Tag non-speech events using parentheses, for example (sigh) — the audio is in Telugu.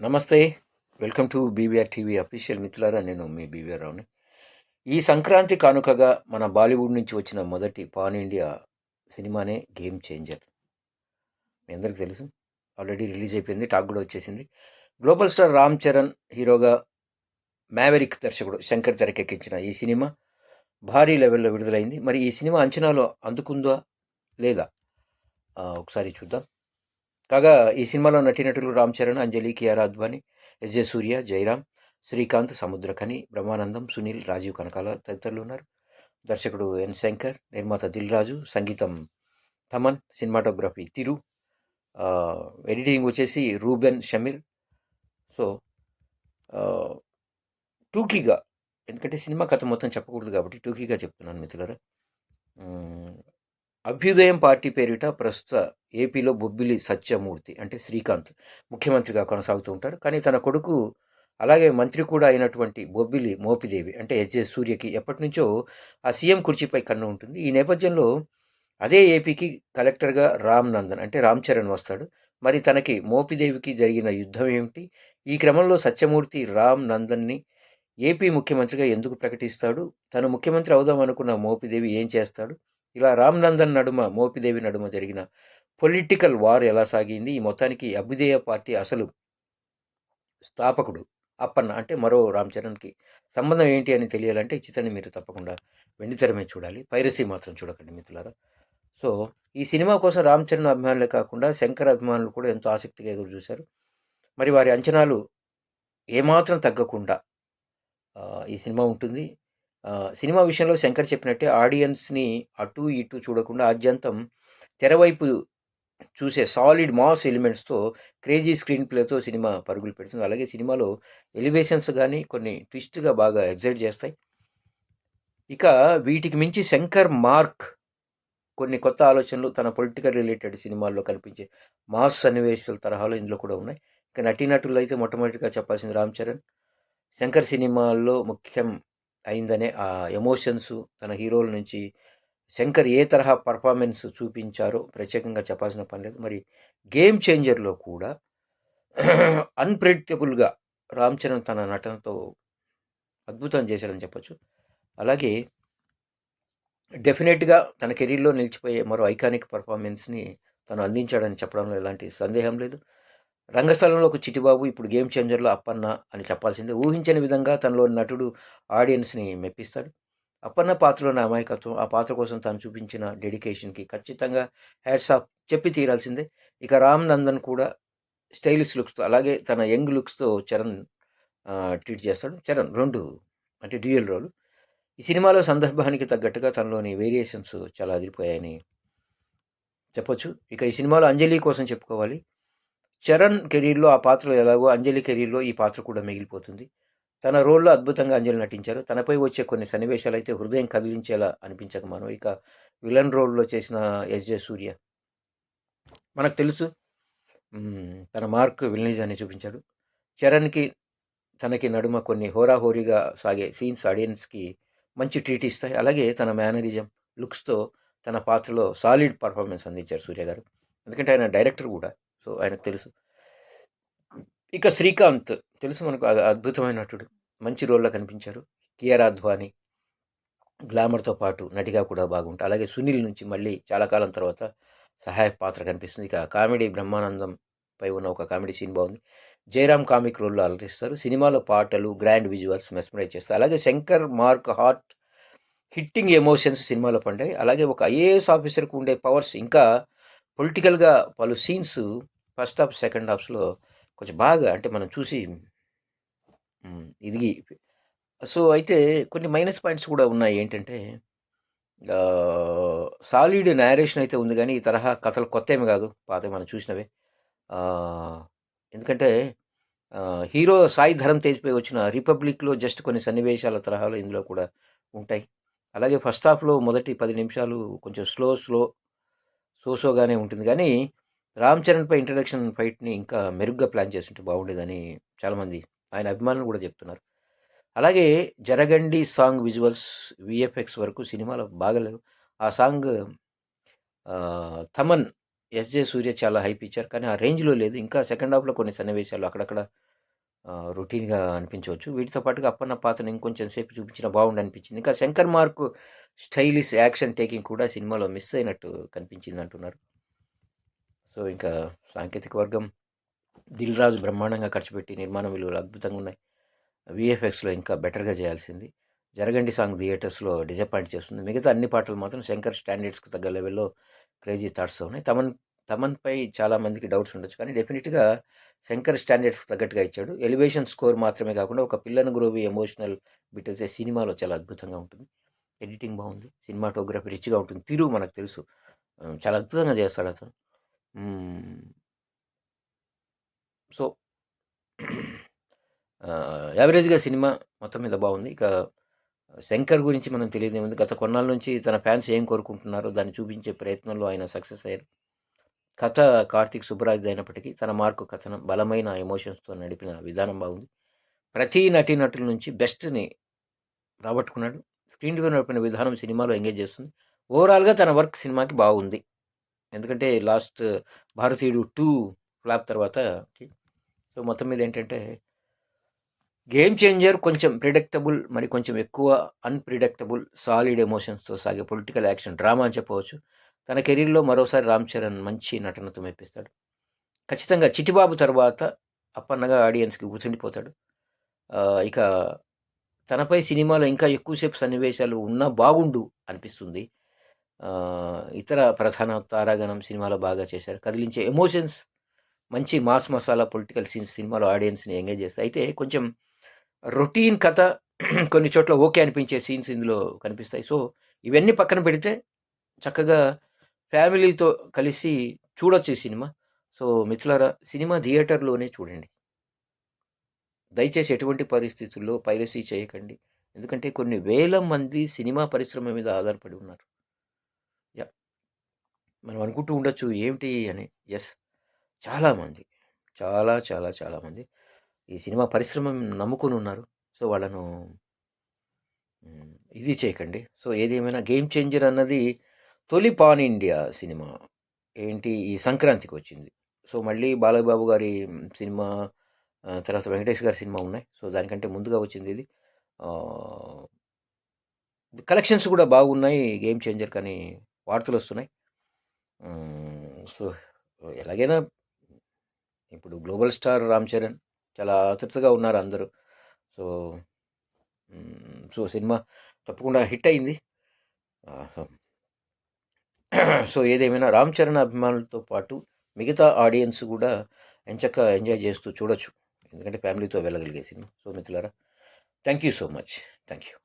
నమస్తే. Welcome to BVR TV official మిత్రులారా నేను మీ బీవీఆర్ రావుని. ఈ సంక్రాంతి కానుకగా మన బాలీవుడ్ నుంచి వచ్చిన మొదటి పాన్ ఇండియా సినిమానే గేమ్ చేంజర్. మీ అందరికీ తెలుసు. ఆల్రెడీ రిలీజ్ అయిపోయింది టాక్ కూడా వచ్చేసింది. గ్లోబల్ స్టార్ రామ్ చరణ్ హీరోగా మ్యావెరిక్ దర్శకుడు శంకర్ తెరకెక్కించిన ఈ సినిమా భారీ లెవెల్లో విడుదలైంది. మరి ఈ సినిమా అంచనాలో అందుకుందా లేదా? ఒకసారి చూద్దాం. కాగా ఈ సినిమాలో నటీనటులు రామ్ చరణ్ అంజలి కియారా అద్వాని ఎస్ జె సూర్య జయరామ్ శ్రీకాంత్ సముద్రకని బ్రహ్మానందం సునీల్ రాజీవ్ కనకాల తదితరులు ఉన్నారు. దర్శకుడు ఎన్ శంకర్ నిర్మాత దిల్ రాజు సంగీతం తమన్ సినిమాటోగ్రఫీ తిరు ఎడిటింగ్ వచ్చేసి రూబెన్ షమీర్. సో టూకీగా ఎందుకంటే సినిమా కథ మొత్తం చెప్పకూడదు కాబట్టి టూకీగా చెప్తున్నాను మిత్రులరా. అభ్యుదయం పార్టీ పేరిట ప్రస్తుత ఏపీలో బొబ్బిలి సత్యమూర్తి అంటే శ్రీకాంత్ ముఖ్యమంత్రిగా కొనసాగుతూ ఉంటాడు. కానీ తన కొడుకు అలాగే మంత్రి కూడా అయినటువంటి బొబ్బిలి మోపిదేవి అంటే ఎస్జే సూర్యకి ఎప్పటి నుంచో ఆ సీఎం కుర్చీపై కన్ను ఉంటుంది. ఈ నేపథ్యంలో అదే ఏపీకి కలెక్టర్గా రామ్ నందన్ అంటే రామ్ చరణ్ వస్తాడు. మరి తనకి మోపిదేవికి జరిగిన యుద్ధం ఏమిటి? ఈ క్రమంలో సత్యమూర్తి రామ్ నందన్ని ఏపీ ముఖ్యమంత్రిగా ఎందుకు ప్రకటిస్తాడు? తను ముఖ్యమంత్రి అవుదాం అనుకున్న మోపిదేవి ఏం చేస్తాడు? ఇలా రామ్నందన్ నడుమ మోపిదేవి నడుమ జరిగిన పొలిటికల్ వార్ ఎలా సాగింది? ఈ మొత్తానికి అభ్యుదయ పార్టీ అసలు స్థాపకుడు అప్పన్న అంటే మరో రామ్ చరణ్కి సంబంధం ఏంటి అని తెలియాలంటే ఈ చిత్రాన్ని మీరు తప్పకుండా వెండితెరమే చూడాలి. పైరసీ మాత్రం చూడకండి మిత్రులారా. సో ఈ సినిమా కోసం రామ్ చరణ్ అభిమానులే కాకుండా శంకర్ అభిమానులు కూడా ఎంతో ఆసక్తిగా ఎదురు చూశారు. మరి వారి అంచనాలు ఏమాత్రం తగ్గకుండా ఈ సినిమా ఉంటుంది. సినిమా విషయంలో శంకర్ చెప్పినట్టే ఆడియన్స్ని అటు ఇటు చూడకుండా ఆద్యంతం తెరవైపు చూసే సాలిడ్ మాస్ ఎలిమెంట్స్తో క్రేజీ స్క్రీన్ ప్లేతో సినిమా పరుగులు పెడుతుంది. అలాగే సినిమాలో ఎలివేషన్స్ కానీ కొన్ని ట్విస్ట్గా బాగా ఎగ్జైట్ చేస్తాయి. ఇక వీటికి మించి శంకర్ మార్క్ కొన్ని కొత్త ఆలోచనలు తన పొలిటికల్ రిలేటెడ్ సినిమాల్లో కనిపించే మాస్ సన్నివేశాల తరహాలో ఇందులో కూడా ఉన్నాయి. ఇక నటీనటులు అయితే మొట్టమొదటిగా చెప్పాల్సింది రామ్ చరణ్. శంకర్ సినిమాల్లో ముఖ్యం అయిందనే ఆ ఎమోషన్స్ తన హీరోల నుంచి శంకర్ ఏ తరహా పర్ఫార్మెన్స్ చూపించారో ప్రత్యేకంగా చెప్పాల్సిన పని లేదు. మరి గేమ్ చేంజర్లో కూడా అన్ప్రెడిక్టబుల్గా రామ్ చరణ్ తన నటనతో అద్భుతం చేశాడని చెప్పొచ్చు. అలాగే డెఫినెట్గా తన కెరీర్లో నిలిచిపోయే మరో ఐకానిక్ పర్ఫార్మెన్స్ని తను అందించాడని చెప్పడంలో ఎలాంటి సందేహం లేదు. రంగస్థలంలో ఒక చిటిబాబు ఇప్పుడు గేమ్ చేంజర్లో అప్పన్న అని చెప్పాల్సిందే. ఊహించని విధంగా తనలో నటుడు ఆడియన్స్ని మెప్పిస్తాడు. అప్పన్న పాత్రలోని అమాయకత్వం ఆ పాత్ర కోసం తాను చూపించిన డెడికేషన్కి ఖచ్చితంగా హ్యాట్స్ ఆఫ్ చెప్పి తీరాల్సిందే. ఇక రామ్ నందన్ కూడా స్టైలిష్ లుక్స్తో అలాగే తన యంగ్ లుక్స్తో చరణ్ ట్రీట్ చేస్తాడు. చరణ్ రెండు అంటే డ్యూయల్ రోల్. ఈ సినిమాలో సందర్భానికి తగ్గట్టుగా తనలోని వేరియేషన్స్ చాలా అదిరిపోయాయని చెప్పొచ్చు. ఇక ఈ సినిమాలో అంజలి కోసం చెప్పుకోవాలి. చరణ్ కెరీర్లో ఆ పాత్రలో ఎలాగో అంజలి కెరీర్లో ఈ పాత్ర కూడా మిగిలిపోతుంది. తన రోల్లో అద్భుతంగా అంజలి నటించారు. తనపై వచ్చే కొన్ని సన్నివేశాలు అయితే హృదయం కదిలించేలా అనిపించక మనం ఇక విలన్ రోల్లో చేసిన ఎస్ జే సూర్య. మనకు తెలుసు తన మార్క్ విలనిజాన్ని చూపించాడు. చరణ్కి తనకి నడుమ కొన్ని హోరాహోరీగా సాగే సీన్స్ ఆడియన్స్కి మంచి ట్రీట్ ఇస్తాయి. అలాగే తన మేనరిజం లుక్స్తో తన పాత్రలో సాలిడ్ పర్ఫార్మెన్స్ అందించారు సూర్య గారు. ఎందుకంటే ఆయన డైరెక్టర్ కూడా. సో ఆయనకు తెలుసు. ఇక శ్రీకాంత్ తెలుసు మనకు అద్భుతమైన నటుడు మంచి రోల్లో కనిపించారు కియారా అద్వాని గ్లామర్తో పాటు నటిగా కూడా బాగుంటుంది అలాగే సునీల్ నుంచి మళ్ళీ చాలా కాలం తర్వాత సహాయక పాత్ర కనిపిస్తుంది. ఇక కామెడీ బ్రహ్మానందం పై ఉన్న ఒక కామెడీ సీన్ బాగుంది. జయరామ్ కామిక్ రోల్లో అలరిస్తారు. సినిమాలో పాటలు గ్రాండ్ విజువల్స్ మెస్మరైజ్ చేస్తారు. అలాగే Shankar mark heart hitting emotions సినిమాలో పండాయి. అలాగే ఒక ఐఏఎస్ ఆఫీసర్కి ఉండే పవర్స్ ఇంకా పొలిటికల్గా పలు సీన్స్ ఫస్ట్ హాఫ్ సెకండ్ హాఫ్స్లో కొంచెం బాగా అంటే మనం చూసి ఇదిగి సో అయితే కొన్ని మైనస్ పాయింట్స్ కూడా ఉన్నాయి. ఏంటంటే సాలిడ్ నేరేషన్ అయితే ఉంది కానీ ఈ తరహా కథలు కొత్త ఏమి కాదు. పాత మనం చూసినవే. ఎందుకంటే హీరో సాయి ధరం తేజ్పై వచ్చిన రిపబ్లిక్లో జస్ట్ కొన్ని సన్నివేశాల తరహాలో ఇందులో కూడా ఉంటాయి. అలాగే ఫస్ట్ హాఫ్లో మొదటి పది నిమిషాలు కొంచెం స్లో స్లో సోసోగానే ఉంటుంది. కానీ రామ్ చరణ్పై ఇంట్రడక్షన్ ఫైట్ని ఇంకా మెరుగ్గా ప్లాన్ చేస్తుంటే బాగుండేదని చాలామంది ఆయన అభిమానులు కూడా చెప్తున్నారు. అలాగే జరగండి సాంగ్ విజువల్స్ విఎఫ్ఎక్స్ వరకు సినిమాలో బాగలేవు. ఆ సాంగ్ థమన్ ఎస్జే సూర్య చాలా హైప్ ఇచ్చారు. కానీ ఆ రేంజ్లో లేదు. ఇంకా సెకండ్ హాఫ్లో కొన్ని సన్నివేశాలు అక్కడక్కడ రొటీన్గా అనిపించవచ్చు. వీటితో పాటుగా అప్పన్న పాత్రను ఇంకొంచెం సేపు చూపించిన బాగుండి అనిపించింది. ఇంకా Shankar mark stylish action taking కూడా సినిమాలో మిస్ అయినట్టు కనిపించింది అంటున్నారు. సో ఇంకా సాంకేతిక వర్గం దిల్ రాజు బ్రహ్మాండంగా ఖర్చు పెట్టి నిర్మాణ విలువలు అద్భుతంగా ఉన్నాయి. విఎఫ్ఎక్స్లో ఇంకా బెటర్గా చేయాల్సింది. జరగండి సాంగ్ థియేటర్స్లో డిజపాయింట్ చేస్తుంది. మిగతా అన్ని పాటలు మాత్రం శంకర్ స్టాండర్డ్స్కి తగ్గ లెవెల్లో క్రేజీ థాట్స్ ఉన్నాయి. తమన్ తమన్పై చాలామందికి డౌట్స్ ఉండొచ్చు కానీ డెఫినెట్గా శంకర్ స్టాండర్డ్స్కి తగ్గట్టుగా ఇచ్చాడు. ఎలివేషన్ స్కోర్ మాత్రమే కాకుండా ఒక పిల్లని గ్రోవి ఎమోషనల్ బిట్ అయితే సినిమాలో చాలా అద్భుతంగా ఉంటుంది. ఎడిటింగ్ బాగుంది. సినిమాటోగ్రఫీ రిచ్గా ఉంటుంది. తిరుగు మనకు తెలుసు. చాలా అద్భుతంగా చేస్తాడు అతను. Mm. సో (clears throat) యావరేజ్గా సినిమా మొత్తం మీద బాగుంది. ఇక శంకర్ గురించి మనం తెలియదు ఏముంది. గత కొన్నాళ్ళ నుంచి తన ఫ్యాన్స్ ఏం కోరుకుంటున్నారో దాన్ని చూపించే ప్రయత్నంలో ఆయన సక్సెస్ అయ్యారు. కథ కార్తీక్ సుబ్బరాజ్ అయినప్పటికీ తన మార్కు కథనం బలమైన ఎమోషన్స్తో నడిపిన విధానం బాగుంది. ప్రతి నటీ నటుల నుంచి బెస్ట్ని రాబట్టుకున్నాడు. స్క్రీన్ మీద నడిపిన విధానం సినిమాలో ఎంగేజ్ చేస్తుంది. ఓవరాల్గా తన వర్క్ సినిమాకి బాగుంది. ఎందుకంటే లాస్ట్ భారతీయుడు టూ ఫ్లాప్ తర్వాత సో మొత్తం మీద ఏంటంటే గేమ్ చేంజర్ కొంచెం ప్రిడిక్టబుల్ మరి కొంచెం ఎక్కువ అన్ప్రిడిక్టబుల్ సాలిడ్ ఎమోషన్స్తో సాగే పొలిటికల్ యాక్షన్ డ్రామా అని చెప్పవచ్చు. తన కెరీర్లో మరోసారి రామ్ చరణ్ మంచి నటనతో మెప్పిస్తాడు. ఖచ్చితంగా చిటిబాబు తర్వాత అప్పన్నగా ఆడియన్స్కి గుర్తుండిపోతాడు. ఇక తనపై సినిమాలో ఇంకా ఎక్కువసేపు సన్నివేశాలు ఉన్నా బాగుండు అనిపిస్తుంది. ఇతర ప్రధాన తారాగణం సినిమాలో బాగా చేశారు. కదిలించే ఎమోషన్స్ మంచి మాస్ మసాలా పొలిటికల్ సీన్స్ సినిమాలో ఆడియన్స్ని ఎంగేజ్ చేస్తాయి అయితే కొంచెం రొటీన్ కథ (clears throat) కొన్ని చోట్ల ఓకే అనిపించే సీన్స్ ఇందులో కనిపిస్తాయి. సో ఇవన్నీ పక్కన పెడితే చక్కగా ఫ్యామిలీతో కలిసి చూడొచ్చు ఈ సినిమా. సో మిత్రులారా సినిమా థియేటర్లోనే చూడండి. దయచేసి ఎటువంటి పరిస్థితుల్లో పైరసీ చేయకండి. ఎందుకంటే కొన్ని వేల మంది సినిమా పరిశ్రమ మీద ఆధారపడి ఉన్నారు. మనం అనుకుంటూ ఉండొచ్చు ఏమిటి? అని. ఎస్ చాలామంది చాలా చాలా చాలామంది ఈ సినిమా పరిశ్రమ నమ్ముకొని ఉన్నారు. సో వాళ్ళను ఇది చేయకండి. సో ఏదేమైనా గేమ్ చేంజర్ అన్నది తొలి పాన్ ఇండియా సినిమా. ఏంటి? ఈ సంక్రాంతికి వచ్చింది. సో మళ్ళీ బాలబాబు గారి సినిమా తర్వాత వెంకటేష్ గారి సినిమా ఉన్నాయి. సో దానికంటే ముందుగా వచ్చింది ఇది. కలెక్షన్స్ కూడా బాగున్నాయి గేమ్ చేంజర్ కానీ వార్తలు వస్తున్నాయి. సో ఎలాగైనా ఇప్పుడు గ్లోబల్ స్టార్ రామ్ చరణ్ చాలా ఆతృతగా ఉన్నారు అందరూ. సో సో సినిమా తప్పకుండా హిట్ అయింది. సో సో ఏదేమైనా రామ్ చరణ్ అభిమానులతో పాటు మిగతా ఆడియన్స్ కూడా ఎంచక్క ఎంజాయ్ చేస్తూ చూడొచ్చు. ఎందుకంటే ఫ్యామిలీతో వెళ్ళగలిగే సినిమా. సో మిత్రులారా thank you so much. Thank you